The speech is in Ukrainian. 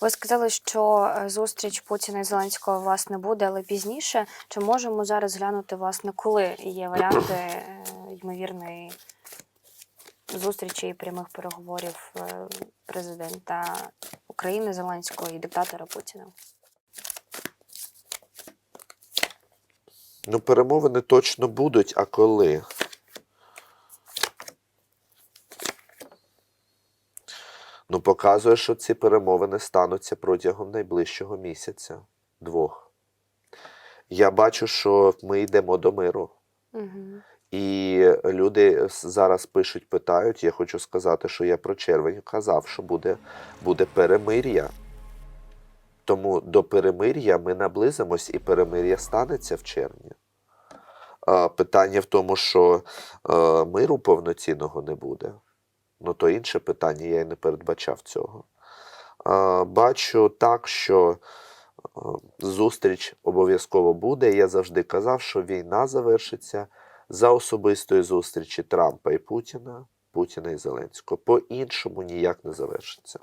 Ви сказали, що е, зустріч Путіна і Зеленського власне буде, але пізніше. Чи можемо зараз глянути, власне, коли є варіанти е, ймовірної зустрічі і прямих переговорів е, президента України Зеленського і диктатора Путіна? Ну, перемовини точно будуть, а коли? Ну, показує, що ці перемовини стануться протягом найближчого місяця, двох. Я бачу, що ми йдемо до миру. Угу. І люди зараз пишуть, питають. Я хочу сказати, що я про червень казав, що буде, буде перемир'я. Тому до перемир'я ми наблизимось, і перемир'я станеться в червні. Питання в тому, що е, миру повноцінного не буде. Ну, то інше питання, я й не передбачав цього. Бачу так, що зустріч обов'язково буде. Я завжди казав, що війна завершиться за особистої зустрічі Трампа і Путіна, Путіна і Зеленського. По-іншому ніяк не завершиться.